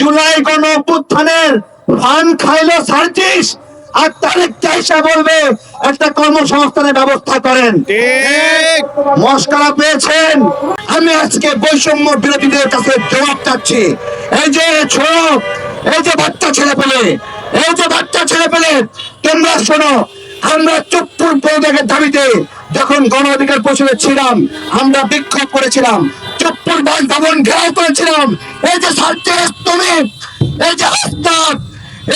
জুলাই গণ অভ্যুত্থানের ফান খাইলো সার্জিস। আর তারেক চাইসা বলবে একটা কর্মসংস্থানের ব্যবস্থা করেন। ঠিক। মস্করা পেয়েছেন। আমি আজকে বৈষম্য বিরোধীদের কাছে জবাব চাচ্ছি। এই যে ছোড়ো এই যে বাচ্চা ছেলে পেলে এই যে বাচ্চা ছেলে পেলে তোমরা শোনো আমরা চুপ্পুর প্রয়োগের দাবিতে যখন গণ অধিকার পরিষদে ছিলাম, আমরা বিক্ষোভ করেছিলাম চুপ্পুর বাসভবন ঘেরাও করেছিলাম। এই যে তুমি এই যে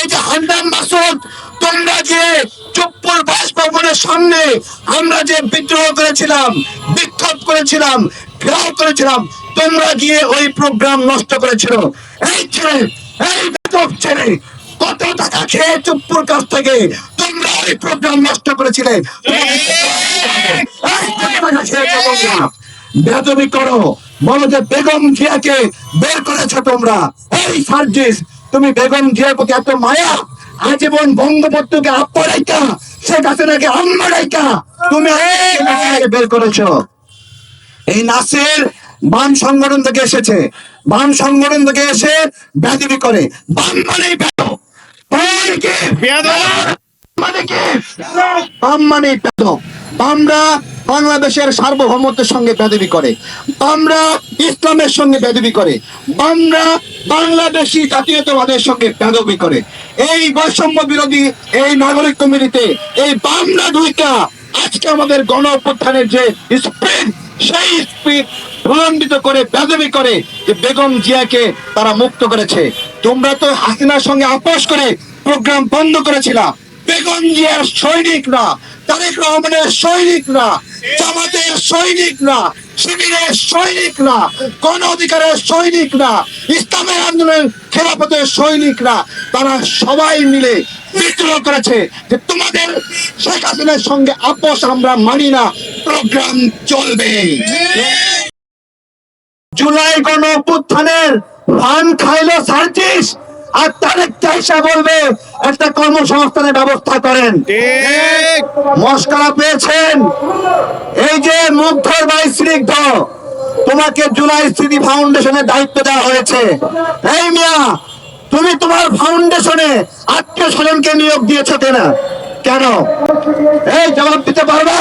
এই যে হান্নান মাসুদ, তোমরা যে চুপ্পুর বাসভবনের সামনে আমরা যে বিদ্রোহ করেছিলাম, বিক্ষোভ করেছিলাম, ঘেরাও করেছিলাম, তোমরা গিয়ে ওই প্রোগ্রাম নষ্ট করেছিল। এই ছেলে এই ছেলে, কত টাকা খেয়ে চুপ্পুর কাছ থেকে প্রোগ্রাম নষ্ট এই! করো। বলো যে বেগম জিয়াকে বের করেছ তোমরা। এই সার্জিস তুমি বেগম জিয়ার প্রতি এত মায়া? আজীবন বঙ্গবন্ধুকে আপ্পা রাইকা শেখ হাসিনাকে আম্মা রাইকা তুমি বের করেছ। এই নাসির বাম সংগঠন থেকে এসেছে। বাম সংগঠন থেকে এসে ব্যাধি করে। বাম মানে ব্যাধ মানে মানে কি বাম মানে বেদক বামরা বাংলাদেশের সার্বভৌমত্বের সঙ্গে বেদবি করে। বামরা ইসলামের সঙ্গে বেদবি করে। বামরা বাংলাদেশি জাতীয়তাবাদের সঙ্গে বেদবি করে। এই বৈষম্য বিরোধী এই নাগরিক কমিটিতে এই বামরা দুইটা আজকে আমাদের গণ অভ্যুত্থানের যে স্পিড সেই স্পিড প্রলম্বিত করে বেদবি করে যে বেগম জিয়াকে তারা মুক্ত করেছে। তোমরা তো হাসিনার সঙ্গে আপোষ করে প্রোগ্রাম বন্ধ করেছিলা। বেগম জিয়ার সৈনিক না তারেক রহমানের সৈনিক না জামাতের সৈনিক না শিবিরের সৈনিক না গণ অধিকারের সৈনিক না ইসলামের আন্দোলনের খেলাপথের সৈনিক না তারা সবাই মিলে বিদ্রোহ করেছে যে তোমাদের শেখ হাসিনার সঙ্গে আপোষ আমরা মানি না, প্রোগ্রাম চলবে। জুলাই গণ অভ্যুত্থানের ফান খাইলো সার্জিস। আর তারেক চাইসা বলবে একটা কর্মসংস্থানের ব্যবস্থা করেন। মস্করা পেয়েছেন। এই যে মুগ্ধর ভাই স্নিগ্ধ তোমাকে জুলাই স্মৃতি ফাউন্ডেশনের দায়িত্ব দেওয়া হয়েছে। এই মিয়া তুমি তোমার ফাউন্ডেশনে আত্মীয় স্বজনকে নিয়োগ দিয়েছ কেনা? কেন? এই জবাব দিতে পারবা?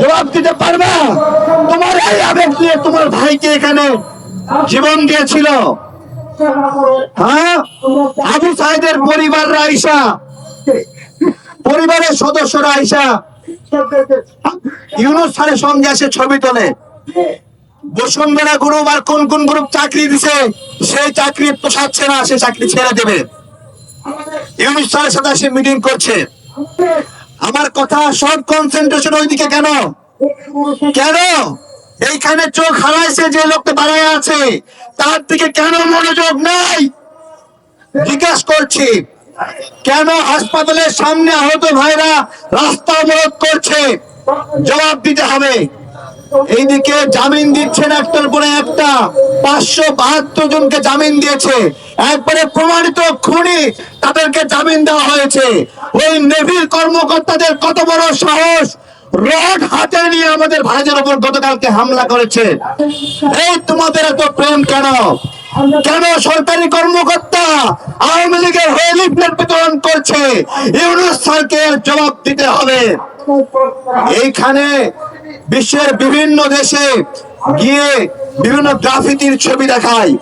জবাব দিতে পারবা? তোমার এই আবেগ দিয়ে তোমার ভাইকে এখানে জীবন দিয়েছিল। হ্যাঁ? আবু সাহেদের পরিবাররা ইউনুস সঙ্গে ছবি তোলে। বসুন্ধরা গ্রুপ আর কোন কোন গ্রুপ চাকরি দিছে, সেই চাকরি পোষাচ্ছে না সে চাকরি ছেড়ে দেবে। ইউনুস স্যারের সাথে সে মিটিং করছে। আমার কথা সব কনসেন্ট্রেশন ওইদিকে কেন? কেন? এইখানে চোখ হারাইছে যে লোকটা দাঁড়ায় আছে, তার দিকে কেন মনোযোগ নাই? জিজ্ঞাস করছি, কেন হাসপাতালের সামনে আহত ভাইরা রাস্তা অবরোধ করছে? জবাব দিতে হবে। এইদিকে জামিন দিচ্ছেন একটার পরে একটা, পাঁচশো বাহাত্তর জনকে জামিন দিয়েছে। একবারে প্রমাণিত খুনি তাদেরকে জামিন দেওয়া হয়েছে। ওই নেভির কর্মকর্তাদের কত বড় সাহস? রড হাতে নিয়ে আমাদের ভাইদের উপর গতকালকে হামলা করেছে। এই তোমাদের এত প্রেম কেন? কেন সরকারি কর্মকর্তা আওয়ামী লীগের হয়ে বিতরণ করছে? ইউনুস স্যারকে জবাব দিতে হবে। এইখানে বিশ্বের বিভিন্ন দেশে গিয়ে বিভিন্ন গ্রাফিতির ছবি দেখায়।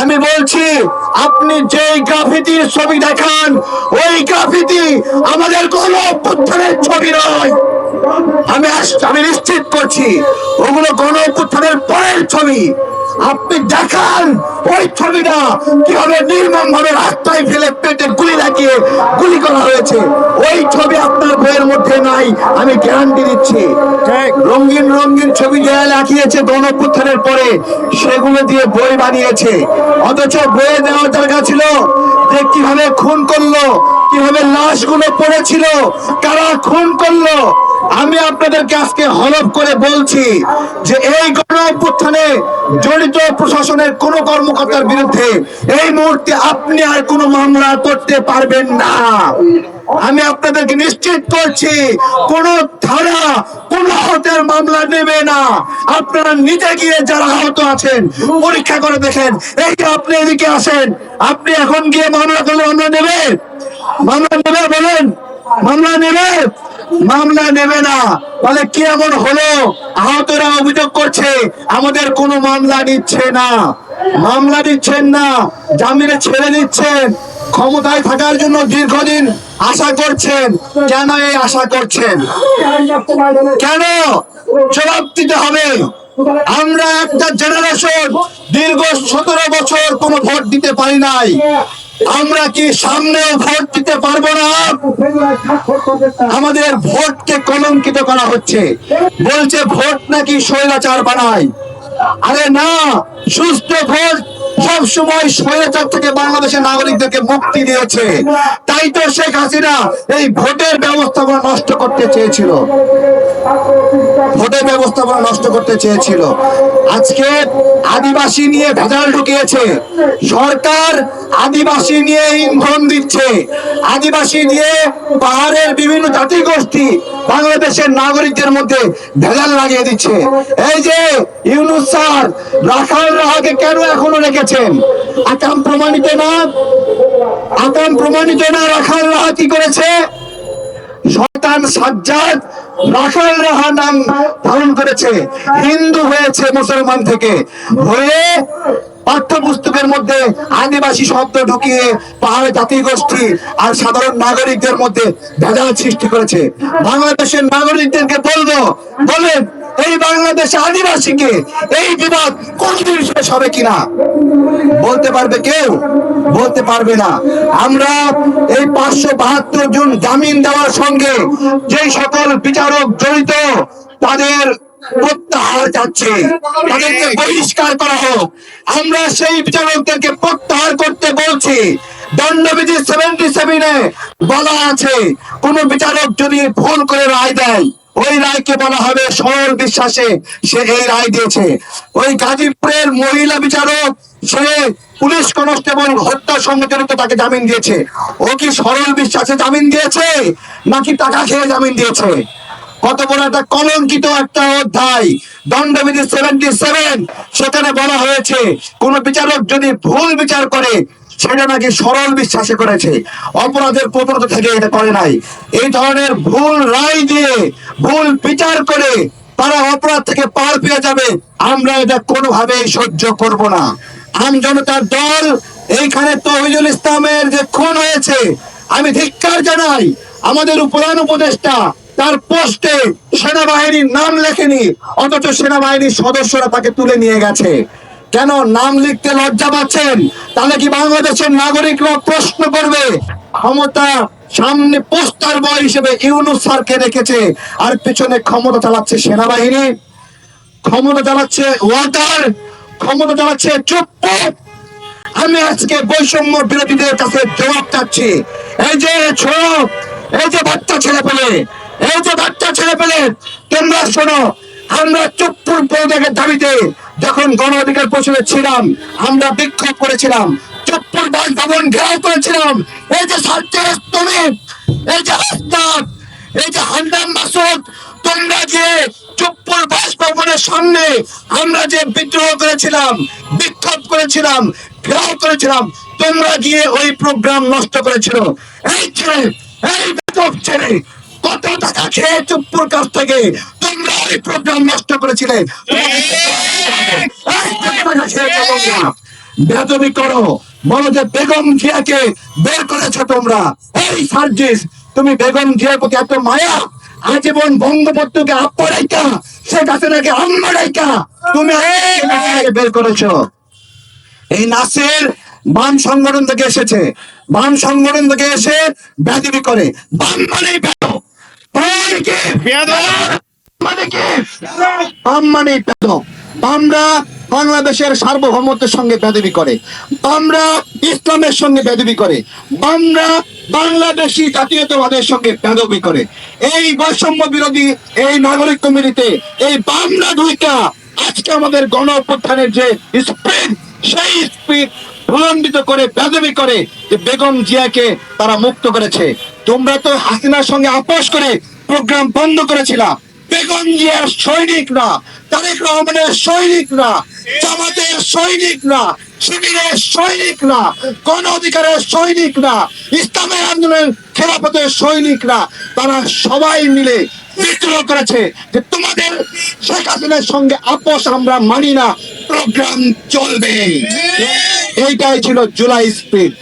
আমি বলছি, আপনি যে গ্রাফিতির ছবি দেখান, ওই গ্রাফিতি আমাদের কোন অভ্যুত্থানের ছবি নয়। আমি আমি নিশ্চিত করছি ওগুলো গণ অভ্যুত্থানের পরের ছবি। আপনি দেখান ওই ছবিটা কীভাবে নির্মম ভাবে রাস্তায় ফেলে পেটে গুলি লাগিয়ে গুলি করা হয়েছে। ওই ছবি আপনার বইয়ের মধ্যে নাই আমি গ্যারান্টি দিচ্ছি। রঙিন রঙিন ছবি দেয়ালে আঁকিয়েছে গণ অভ্যুত্থানের পরে সেগুলো দিয়ে বই বানিয়েছে। অথচ বইয়ে দেওয়ার দরকার ছিল যে কীভাবে খুন করল কীভাবে লাশগুলো পড়েছিল কারা খুন করল আমি আপনাদেরকে আজকে হলফ করে বলছি যে এই গণ অভ্যুত্থানে জড়িত প্রশাসনের কোন কর্মকর্তার বিরুদ্ধে এই মুহূর্তে আপনি আর কোনো মামলা করতে পারবেন না। আমি আপনাদেরকে নিশ্চিত করছি, কোন ধারা, কোন হতের মামলা নেবে না। আপনারা নিজে গিয়ে যারা আহত আছেন, পরীক্ষা করে দেখেন। এই আপনি এদিকে আসেন, আপনি এখন গিয়ে মামলা করলে মামলা নেবে? মামলা নেবে বলেন? মামলা নেবে? মামলা নেবে না। তাহলে কি এমন হলো? আহতরা অভিযোগ করছে, আমাদের কোনো মামলা নিচ্ছে না। মামলা দিচ্ছেন না, জামিনে ছেড়ে দিচ্ছেন। ক্ষমতায় থাকার জন্য দীর্ঘদিন আশা করছেন। কেন এই আশা করছেন? কেন? জবাব দিতে হবে। আমরা একটা জেনারেশন দীর্ঘ সতেরো বছর কোনো ভোট দিতে পারি নাই। আমরা কি সামনেও ভোট দিতে পারব না? আমাদের ভোটকে কলঙ্কিত করা হচ্ছে। বলছে ভোট নাকি স্বৈরাচার বানায়। আরে না, সুস্থ ভোট সব সময় স্বৈরাচার থেকে বাংলাদেশের নাগরিকদেরকে মুক্তি দিয়েছে। তাই তো শেখ হাসিনা এই ভোটের ব্যবস্থাপনা নষ্ট করতে চেয়েছিল। ভোটের ব্যবস্থাপনা নষ্ট করতে চেয়েছিল। আজকে আদিবাসী নিয়ে ভেজাল ঢুকিয়েছে। সরকার আদিবাসী নিয়ে ইন্ধন দিচ্ছে। আদিবাসী নিয়ে পাহাড়ের বিভিন্ন জাতি গোষ্ঠী বাংলাদেশের নাগরিকদের মধ্যে ভেজাল লাগিয়ে দিচ্ছে। এই যে ইউনুস স্যার, রাখাল রাহাকে কেন এখনও রেখেছেন? আকাম প্রমাণিত না? আকাম প্রমাণিত না রাখাল রাহা কি করেছে? শয়তান সাজ্জাদ রাখাল রাহা নাম ধারণ করেছে। হিন্দু হয়েছে মুসলমান থেকে। হয়ে পাঠ্যপুস্তকের মধ্যে আদিবাসী শব্দ ঢুকিয়ে পাহাড় জাতি গোষ্ঠী আর সাধারণ নাগরিকদের মধ্যে ভেজাল সৃষ্টি করেছে। বাংলাদেশের নাগরিকদেরকে বলব, বলেন এই বাংলাদেশে আদিবাসীকে এই বিবাদ কোনদিন শেষ হবে কিনা? বলতে পারবে কেউ? বলতে পারবে না। আমরা এই পাঁচশো বাহাত্তর জন জামিন দেওয়ার সঙ্গে যে সকল বিচারক জড়িত, তাদের প্রত্যাহার যাচ্ছে তাদেরকে বহিষ্কার করা হোক। আমরা সেই বিচারকদেরকে প্রত্যাহার করতে বলছি। দণ্ডবিধি সেভেন্টি সেভেনে বলা আছে, কোন বিচারক যদি ভুল করে রায় দেয় ওই রায়কে বলা হবে সরল বিশ্বাসে, সে এই রায় দিয়েছে। ওই গাজীপুরের মহিলা বিচারক, সে পুলিশ কনস্টেবল হত্যা সঙ্গে জড়িত তাকে জামিন দিয়েছে। ও কি সরল বিশ্বাসে জামিন দিয়েছে, নাকি টাকা খেয়ে জামিন দিয়েছে? কত বড় একটা কলঙ্কিত একটা অধ্যায়। দণ্ডবিধি সেভেন্টি সেভেন সেখানে বলা হয়েছে, কোন বিচারক যদি ভুল বিচার করে সেটা নাকি সরল বিশ্বাসে করেছে। অপরাধের প্রবণতা থেকে এটা করে নাই। এই ধরনের ভুল রায় দিয়ে, ভুল বিচার করে তারা অপরাধ থেকে পার পেয়ে যাবে। আমরা এটা কোনোভাবেই সহ্য করব না। আম জনতার দল, এইখানে তহিজুল ইসলামের যে খুন হয়েছে, আমি ধিক্কার জানাই, আমাদের প্রধান উপদেষ্টা তার পোস্টে সেনাবাহিনীর নাম লেখেনি, অথচ সেনাবাহিনীর সদস্যরা তাকে তুলে নিয়ে গেছে। কেন নাম লিখতে লজ্জা পাচ্ছেন? তাহলে কি বাংলাদেশের নাগরিকরা প্রশ্ন করবে? ক্ষমতা সামনে পোস্টার বয় হিসেবে ইউনুস স্যারকে রেখেছে, আর পেছনে ক্ষমতা চালাচ্ছে সেনাবাহিনী। ক্ষমতা চালাচ্ছে ওয়াটার, ক্ষমতা চালাচ্ছে চুপ আমি আজকে বৈষম্য বিরোধীদের কাছে জবাব চাচ্ছি। এই যে ছোট, এই যে বাচ্চা ছেলে পেলে এই যে বাচ্চা ছেলে পেলে তোমরা শোনো আমরা চুপ্পুর প্রয়োগের দাবিতে যখন গণ অধিকার পরিষদে ছিলাম, আমরা বিক্ষোভ করেছিলাম, চুপ্পুর বাসভবন ঘেরাও করেছিলাম। এই যে সার্চেস তুমি এই যে হাসনাত এই যে হান্নান মাসুদ, তোমরা যে চুপ্পুর বাসভবনের সামনে আমরা যে বিদ্রোহ করেছিলাম, বিক্ষোভ করেছিলাম, ঘেরাও করেছিলাম, তোমরা গিয়ে ওই প্রোগ্রাম নষ্ট করেছিল। এই ছেলে এই ছেলে কত টাকা খেয়ে চুপ্পুর কাছ থেকে তোমরা ওই প্রোগ্রাম নষ্ট করেছিলে। এই? বেদবি করো। বলো যে বেগম জিয়াকে বের করেছ তোমরা। এই সার্জিস, তুমি বেগম জিয়ার প্রতি এত মায়া, আজীবন বঙ্গবন্ধুকে আপ্পা রাইকা শেখ হাসিনাকে আম্মা তুমি বের করেছ। এই নাসের বাম সংগঠন থেকে এসেছে। বাম সংগঠন থেকে এসে ব্যাধিবি করে। বাম মানে ব্যাধ মানে বামরা বাংলাদেশের সার্বভৌমত্বের সঙ্গে বেদবি করে। বামরা ইসলামের সঙ্গে বেদবি করে। বামরা বাংলাদেশি জাতীয়তাবাদের সঙ্গে বেদবি করে। এই বৈষম্য বিরোধী এই নাগরিক কমিটিতে এই বাংলা দুইটা আজকে আমাদের গণ অভ্যুত্থানের যে স্পিড সেই স্পিড ভুলম্বিত করে, বেদবি করে যে বেগম জিয়াকে তারা মুক্ত করেছে। তোমরা তো হাসিনার সঙ্গে আপোষ করে প্রোগ্রাম বন্ধ করেছিলা। বেগম জিয়ার সৈনিক না, তারেক রহমানের সৈনিক না, জামাতের সৈনিক না, শিবিরের সৈনিক না, গণ অধিকারের সৈনিক না, ইসলামের আন্দোলনের খেলাপথের সৈনিক না। তারা সবাই মিলে বিদ্রোহ করেছে যে তোমাদের শেখ হাসিনার সঙ্গে আপোষ আমরা মানি না প্রোগ্রাম চলবে। এইটাই ছিল জুলাই স্পিড